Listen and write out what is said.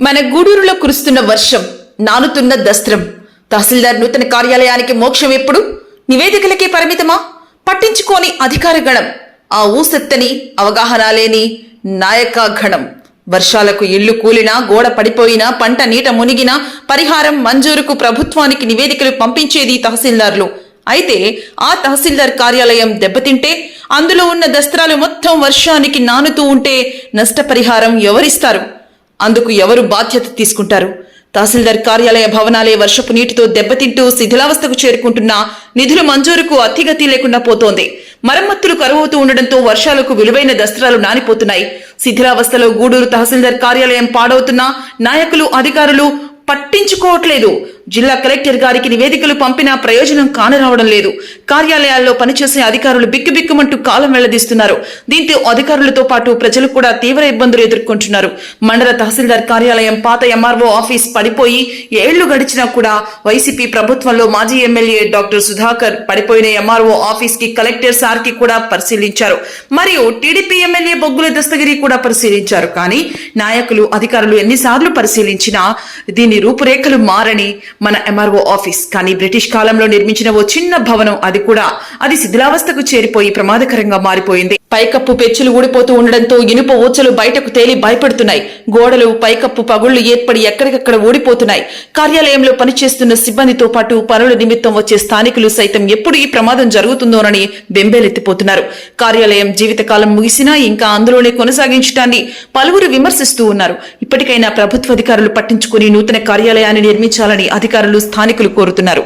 మన గూడూరులో కురుస్తున్న వర్షం నానుతున్న దస్త్రం తహసీల్దార్ నూతన కార్యాలయానికి మోక్షం ఎప్పుడు? నివేదికలకే పరిమితమా? పట్టించుకోని అధికార గణం ఆ ఊసెత్తని అవగాహన లేని నాయక గణం. వర్షాలకు ఇళ్ళు కూలినా గోడ పడిపోయినా పంట నీట మునిగినా పరిహారం మంజూరుకు ప్రభుత్వానికి నివేదికలు పంపించేది తహసీల్దార్లు. అయితే ఆ తహసీల్దార్ కార్యాలయం దెబ్బతింటే అందులో ఉన్న దస్త్రాలు మొత్తం వర్షానికి నానుతూ ఉంటే నష్టపరిహారం ఎవరిస్తారు? అందుకు ఎవరు బాధ్యత తీసుకుంటారు? తహసీల్దార్ కార్యాలయ భవనాలే వర్షపు నీటితో దెబ్బతింటూ శిథిలావస్థకు చేరుకుంటున్న నిధుల మంజూరుకు అతిగతి లేకుండా పోతోంది. మరమ్మతులు కరువవుతూ ఉండడంతో వర్షాలకు విలువైన దస్త్రాలు నానిపోతున్నాయి. శిథిలావస్థలో గూడూరు తహసీల్దార్ కార్యాలయం పాడవుతున్నా నాయకులు అధికారులు పట్టించుకోవట్లేదు. జిల్లా కలెక్టర్ గారికి నివేదికలు పంపినా ప్రయోజనం కానరావడం లేదు. కార్యాలయాల్లో పనిచేసే అధికారులు బిక్కుబిక్కుమంటూ కాలం వెళ్ళదీస్తున్నారు. దీంతో అధికారులతో పాటు ప్రజలు కూడా తీవ్ర ఇబ్బందులు ఎదుర్కొంటున్నారు. మండల తహసీల్దార్ కార్యాలయం పాత ఎంఆర్ఓ ఆఫీస్ పడిపోయి ఏళ్ళు గడిచినా కూడా వైసీపీ ప్రభుత్వంలో మాజీ ఎమ్మెల్యే డాక్టర్ సుధాకర్ పడిపోయిన ఎంఆర్ఓ ఆఫీస్కి కలెక్టర్ సార్కి కూడా పరిశీలించారు. మరియు టీడీపీ ఎమ్మెల్యే బొగ్గుల దస్తగిరి కూడా పరిశీలించారు. కానీ నాయకులు అధికారులు ఎన్నిసార్లు పరిశీలించినా దీని రూపురేఖలు మారని మన ఎంఆర్ఓ ఆఫీస్ కానీ బ్రిటిష్ కాలంలో నిర్మించిన ఓ చిన్న భవనం అది కూడా అది శిథిలావస్థకు చేరిపోయి ప్రమాదకరంగా మారిపోయింది. పైకప్పు పెచ్చులు ఊడిపోతూ ఉండడంతో ఇనుప ఊచలు బయటకు తేలి భయపడుతున్నాయి. గోడలు పైకప్పు పగుళ్ళు ఏర్పడి ఎక్కడికక్కడ ఊడిపోతున్నాయి. కార్యాలయంలో పనిచేస్తున్న సిబ్బందితో పాటు పనుల నిమిత్తం వచ్చే స్థానికులు సైతం ఎప్పుడు ఈ ప్రమాదం జరుగుతుందోనని బెంబేలెత్తిపోతున్నారు. కార్యాలయం జీవితకాలం ముగిసినా ఇంకా అందులోనే కొనసాగించడాన్ని పలువురు విమర్శిస్తూ ఉన్నారు. ఇప్పటికైనా ప్రభుత్వ అధికారులు పట్టించుకుని నూతన కార్యాలయాన్ని నిర్మించాలని అధికారులు స్థానికులు కోరుతున్నారు.